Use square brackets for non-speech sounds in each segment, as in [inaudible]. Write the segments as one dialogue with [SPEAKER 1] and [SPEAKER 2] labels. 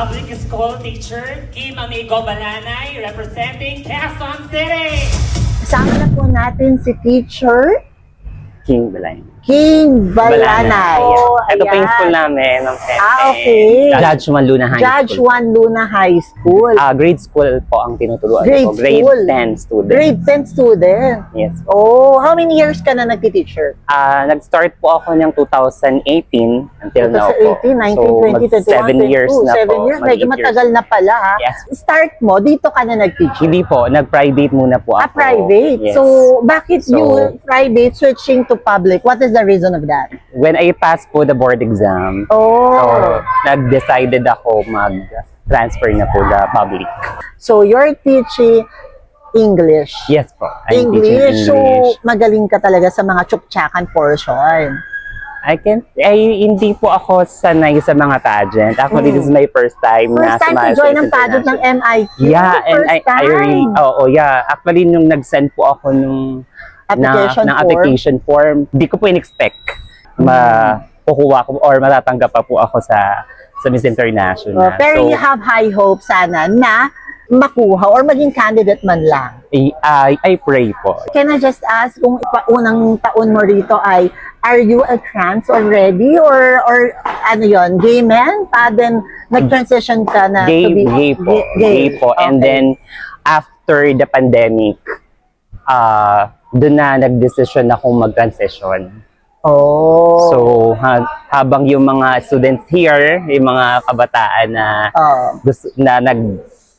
[SPEAKER 1] Public school teacher Kim Amigo Balanay representing Quezon City.
[SPEAKER 2] Kasama na po natin si teacher
[SPEAKER 3] King Balay.
[SPEAKER 2] King Balanay.
[SPEAKER 3] Oh, Ito po yung
[SPEAKER 2] ayan.
[SPEAKER 3] school namin. Ng
[SPEAKER 2] Ah, okay.
[SPEAKER 3] Judge Juan Luna High
[SPEAKER 2] Judge
[SPEAKER 3] School.
[SPEAKER 2] Juan Luna High School.
[SPEAKER 3] Ah, grade school po ang tinuturuan
[SPEAKER 2] Grade
[SPEAKER 3] ko. Grade
[SPEAKER 2] school.
[SPEAKER 3] 10 student.
[SPEAKER 2] Grade 10 student.
[SPEAKER 3] Yes.
[SPEAKER 2] Oh, how many years ka na nagti-teacher?
[SPEAKER 3] Ah, nag-start po ako ng 2018 until now po.
[SPEAKER 2] 2018, 19,
[SPEAKER 3] so,
[SPEAKER 2] 20,
[SPEAKER 3] mag
[SPEAKER 2] 21,
[SPEAKER 3] 7 years
[SPEAKER 2] 22,
[SPEAKER 3] na po.
[SPEAKER 2] years.
[SPEAKER 3] Mag
[SPEAKER 2] Medyo
[SPEAKER 3] eight
[SPEAKER 2] matagal na pala ha.
[SPEAKER 3] Yes.
[SPEAKER 2] Start mo, dito ka na nag-teach.
[SPEAKER 3] Hindi po, nag-private muna po ako.
[SPEAKER 2] Ah, private.
[SPEAKER 3] Yes.
[SPEAKER 2] So, bakit
[SPEAKER 3] So-
[SPEAKER 2] you private switching to public? What is the reason of that?
[SPEAKER 3] when I passed po the board exam,
[SPEAKER 2] Oh.
[SPEAKER 3] so, nag-decided ako mag-transfer na po the public.
[SPEAKER 2] So, you're teaching English.
[SPEAKER 3] Yes po. I'm teaching
[SPEAKER 2] English. So,
[SPEAKER 3] English.
[SPEAKER 2] magaling ka talaga sa mga tsuktsakan portion.
[SPEAKER 3] I can ay hindi po ako sanay sa mga pageant. Actually, this is my first time na.
[SPEAKER 2] First time to join ng pageant ng. MIQ.
[SPEAKER 3] Yeah, and I, I really,
[SPEAKER 2] time.
[SPEAKER 3] oh, oh, yeah. Actually, nung nag-send po ako nung
[SPEAKER 2] Application
[SPEAKER 3] na, ng
[SPEAKER 2] form.
[SPEAKER 3] application form, di ko po in-expect makukuha ko or matatanggap pa po ako sa sa Miss International.
[SPEAKER 2] Oh, pero
[SPEAKER 3] so,
[SPEAKER 2] you have high hope sana na makuha or maging candidate man lang.
[SPEAKER 3] I, I, I pray po.
[SPEAKER 2] Can I just ask kung unang taon mo rito ay are you a trans already or or ano yon gay man pa then nag-transition ka na
[SPEAKER 3] Gay,
[SPEAKER 2] to be
[SPEAKER 3] gay po. Gay, po. And
[SPEAKER 2] Okay.
[SPEAKER 3] then, after the pandemic, uh, doon na nag-decision akong mag-transition.
[SPEAKER 2] oh
[SPEAKER 3] So, ha- habang yung mga students here, yung mga kabataan na,
[SPEAKER 2] oh.
[SPEAKER 3] gusto, na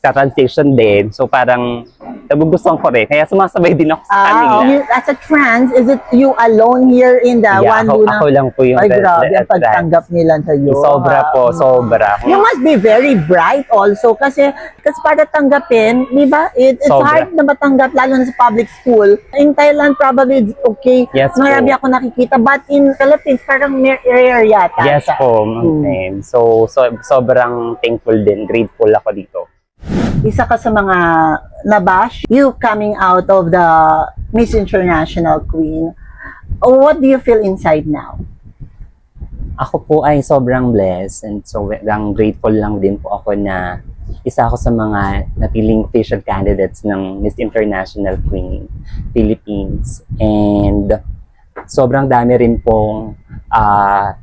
[SPEAKER 3] nag-transition din, so parang nagugustuhan ko rin. Kaya sumasabay din ako sa
[SPEAKER 2] Ah,
[SPEAKER 3] kanila.
[SPEAKER 2] you, as a trans, is it you alone here in the
[SPEAKER 3] yeah,
[SPEAKER 2] one
[SPEAKER 3] ako,
[SPEAKER 2] Luna?
[SPEAKER 3] ako lang po yung
[SPEAKER 2] Ay, grabe ang pagtanggap nila sa iyo.
[SPEAKER 3] Sobra po, sobra.
[SPEAKER 2] You must be very bright also kasi kasi para tanggapin, di ba? It, it's
[SPEAKER 3] Sobra.
[SPEAKER 2] hard na matanggap lalo na sa public school. In Thailand probably it's okay.
[SPEAKER 3] Yes
[SPEAKER 2] Marami
[SPEAKER 3] po.
[SPEAKER 2] ako nakikita but in Philippines parang rare yata.
[SPEAKER 3] Yes po, Em. So, so, sobrang thankful din, grateful ako dito.
[SPEAKER 2] Isa ka sa mga nabash, you coming out of the Miss International Queen. What do you feel inside now?
[SPEAKER 3] Ako po ay sobrang blessed and sobrang grateful lang din po ako na isa ako sa mga napiling official candidates ng Miss International Queen Philippines. And sobrang dami rin pong ah,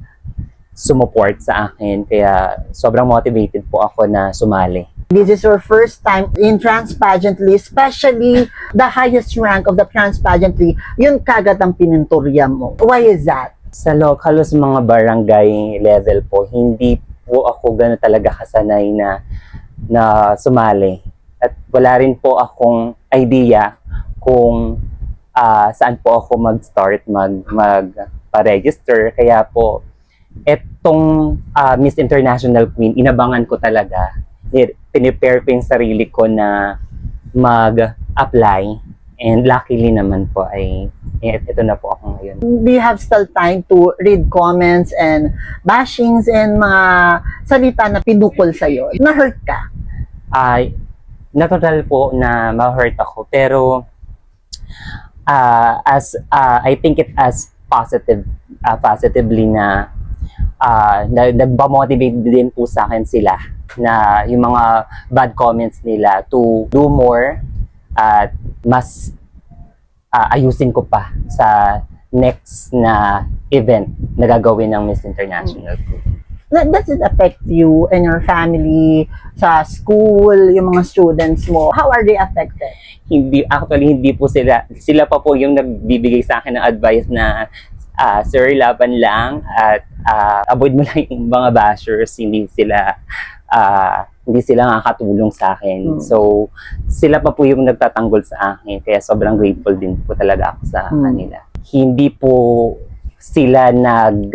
[SPEAKER 3] sumuport sa akin. Kaya sobrang motivated po ako na sumali.
[SPEAKER 2] This is your first time in trans pageantry, especially the highest rank of the trans pageantry. Yun kagad ang pinunturya mo. Why is that?
[SPEAKER 3] Sa local sa mga barangay level po, hindi po ako gano'n talaga kasanay na na sumali. At wala rin po akong idea kung ah, saan po ako mag-start, mag, mag pa-register. Kaya po, etong ah, Miss International Queen, inabangan ko talaga. Ni- Pinipare ko yung sarili ko na mag-apply. And luckily naman po ay eh, ito na po ako ngayon.
[SPEAKER 2] Do you have still time to read comments and bashings and mga salita na pinukol sa'yo? Na-hurt ka?
[SPEAKER 3] ay natural po na ma-hurt ako pero ah, as ah, I think it as positive ah, positively na ah, na nagba-motivate din po sa akin sila na yung mga bad comments nila to do more at mas ah, ayusin ko pa sa next na event na gagawin ng Miss International.
[SPEAKER 2] Na- Does it affect you and your family, sa school, yung mga students mo? How are they affected?
[SPEAKER 3] hindi actually hindi po sila sila pa po yung nagbibigay sa akin ng advice na ah, sir laban lang at ah, avoid mo [laughs] lang yung mga bashers hindi sila ah, hindi sila nakakatulong sa akin
[SPEAKER 2] Hmm.
[SPEAKER 3] so sila pa po yung nagtatanggol sa akin kaya sobrang grateful din po talaga ako sa
[SPEAKER 2] Hmm.
[SPEAKER 3] kanila hindi po sila nag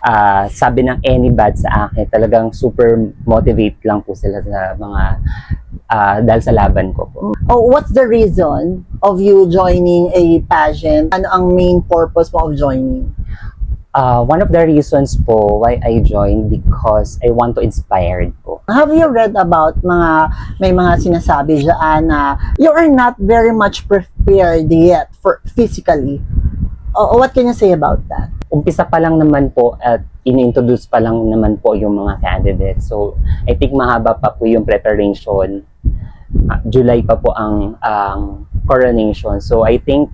[SPEAKER 3] ah, sabi ng any bad sa akin talagang super motivate lang po sila sa mga ah, dahil sa laban ko po
[SPEAKER 2] Oh, what's the reason of you joining a pageant? Ano ang main purpose mo of joining?
[SPEAKER 3] Uh, one of the reasons po why I joined because I want to inspire po.
[SPEAKER 2] Have you read about mga, may mga sinasabi dyan na you are not very much prepared yet for physically? O, what can you say about that?
[SPEAKER 3] Umpisa pa lang naman po at in-introduce pa lang naman po yung mga candidates. So, I think mahaba pa po yung preparation. Ah, July pa po ang ang coronation. So, I think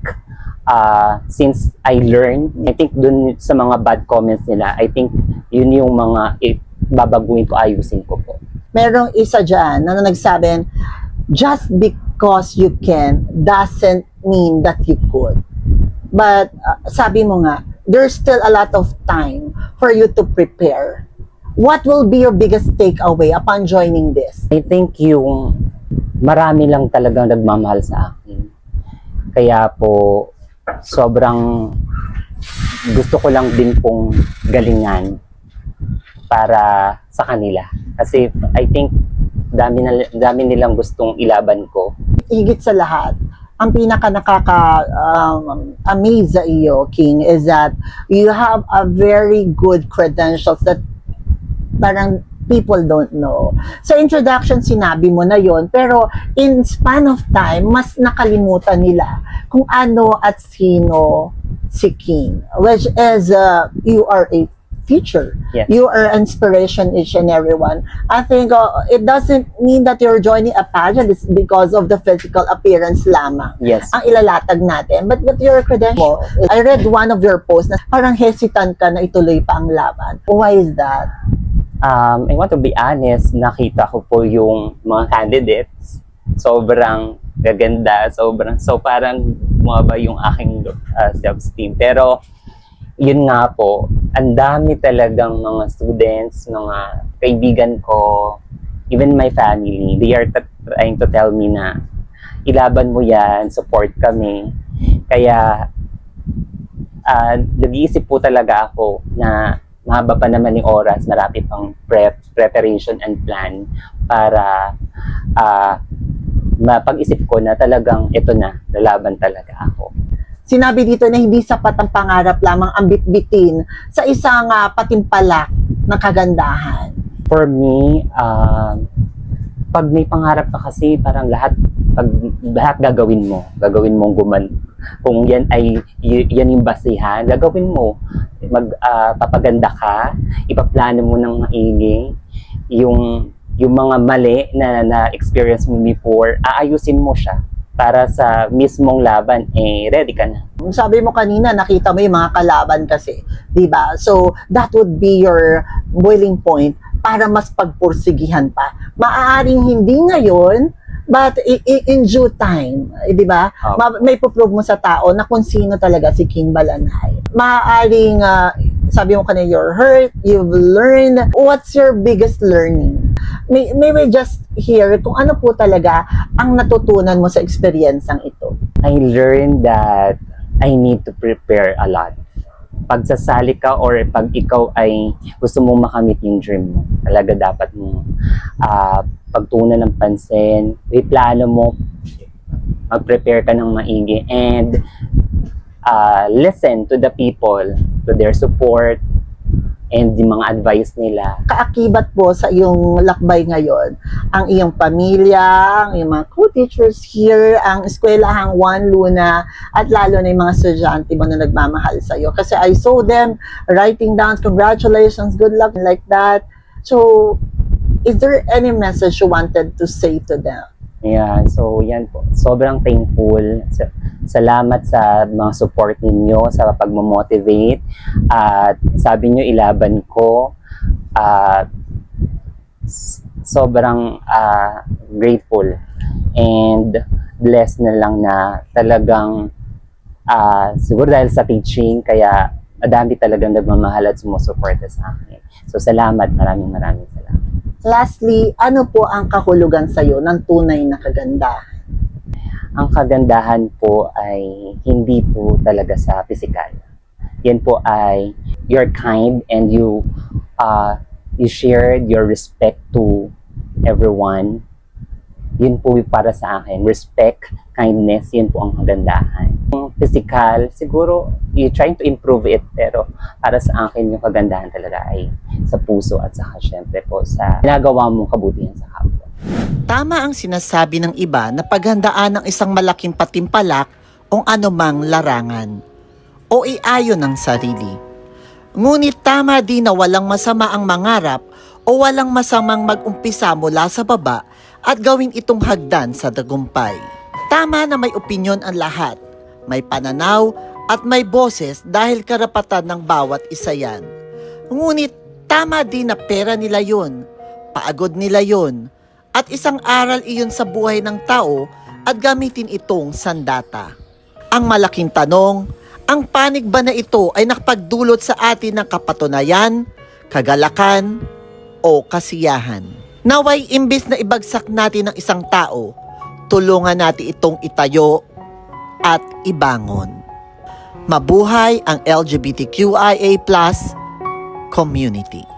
[SPEAKER 3] uh, since I learned, I think dun sa mga bad comments nila, I think yun yung mga i- babaguhin ko, ayusin ko po.
[SPEAKER 2] Merong isa dyan na nagsabi, just because you can doesn't mean that you could. But uh, sabi mo nga, there's still a lot of time for you to prepare. What will be your biggest takeaway upon joining this?
[SPEAKER 3] I think yung marami lang talagang nagmamahal sa akin. Kaya po, sobrang gusto ko lang din pong galingan para sa kanila. Kasi I think dami, na, dami nilang gustong ilaban ko.
[SPEAKER 2] higit sa lahat, ang pinaka nakaka um, amaze sa iyo, King, is that you have a very good credentials that parang people don't know. Sa introduction, sinabi mo na yon pero in span of time, mas nakalimutan nila kung ano at sino si King. Which is, uh, you are a teacher.
[SPEAKER 3] Yes.
[SPEAKER 2] You are inspiration each and every one. I think uh, it doesn't mean that you're joining a pageant it's because of the physical appearance lamang
[SPEAKER 3] Yes.
[SPEAKER 2] ang ilalatag natin. But with your credentials, I read one of your posts na parang hesitant ka na ituloy pa ang laban. Why is that?
[SPEAKER 3] Um, I want to be honest, nakita ko po yung mga candidates. Sobrang gaganda, sobrang, so parang bumaba yung aking uh, self-esteem. Pero, yun nga po, ang dami talagang mga students, mga kaibigan ko, even my family, they are trying to tell me na ilaban mo yan, support kami. Kaya, ah nag-iisip po talaga ako na mahaba pa naman yung oras, marami pang prep, preparation and plan para ah mapag-isip ko na talagang ito na, lalaban talaga ako.
[SPEAKER 2] Sinabi dito na hindi sapat ang pangarap lamang ang bitbitin sa isang uh, patimpalak ng kagandahan.
[SPEAKER 3] For me, um, pag may pangarap ka kasi, parang lahat, pag, lahat gagawin mo. Gagawin mong guman. Kung yan ay, yan yung basihan, gagawin mo. Mag, ah, papaganda ka, ipaplano mo ng maigi, yung, yung mga mali na na-experience mo before, aayusin mo siya para sa mismong laban, eh, ready ka na.
[SPEAKER 2] Sabi mo kanina, nakita mo yung mga kalaban kasi, 'di ba? So, that would be your boiling point para mas pagpursigihan pa. Maaaring hindi ngayon, but i- i- in due time, eh, 'di ba?
[SPEAKER 3] Oh.
[SPEAKER 2] Ma- may puprove mo sa tao na kung sino talaga si King Balanhay. Maaaring ah, sabi mo kanina you're hurt, you've learned. What's your biggest learning? May, may we just hear kung ano po talaga ang natutunan mo sa eksperyensang ito.
[SPEAKER 3] I learned that I need to prepare a lot. Pag sasali ka or pag ikaw ay gusto mong makamit yung dream mo, talaga dapat mo ah, pagtunan ng pansin, iplano mo, mag-prepare ka ng maigi, and ah, listen to the people, to their support, and yung mga advice nila.
[SPEAKER 2] kaakibat po sa iyong lakbay ngayon ang iyong pamilya, ang iyong mga co-teachers here, ang eskwelahang Juan Luna, at lalo na yung mga estudyante mo na nagmamahal sa iyo. Kasi I saw them writing down, congratulations, good luck, like that. So, is there any message you wanted to say to them?
[SPEAKER 3] Yeah, so yan po. Sobrang thankful. Sa- Salamat sa mga support ninyo, sa pagmamotivate. At sabi nyo, ilaban ko. S- sobrang ah, grateful and blessed na lang na talagang ah, siguro dahil sa teaching, kaya madami talagang nagmamahal at sumusuporta sa akin. So salamat, maraming maraming salamat.
[SPEAKER 2] Lastly, ano po ang kahulugan sa iyo ng tunay na kagandahan?
[SPEAKER 3] Ang kagandahan po ay hindi po talaga sa physical. Yan po ay you're kind and you uh, you shared your respect to everyone. Yun po para sa akin. Respect, kindness, yun po ang kagandahan. Yung physical, siguro you trying to improve it pero para sa akin yung kagandahan talaga ay sa puso at saka syempre po sa ginagawa mong kabutihan sa kapwa.
[SPEAKER 2] Tama ang sinasabi ng iba na paghandaan ng isang malaking patimpalak o anumang larangan o iayon ng sarili. Ngunit tama din na walang masama ang mangarap o walang masamang mag-umpisa mula sa baba at gawin itong hagdan sa tagumpay. Tama na may opinyon ang lahat, may pananaw at may boses dahil karapatan ng bawat isa yan. Ngunit tama din na pera nila yun, paagod nila yun, at isang aral iyon sa buhay ng tao at gamitin itong sandata. Ang malaking tanong, ang panig ba na ito ay nakapagdulot sa atin ng kapatunayan, kagalakan, o kasiyahan? Naway imbis na ibagsak natin ng isang tao, tulungan natin itong itayo at ibangon. Mabuhay ang LGBTQIA+ community.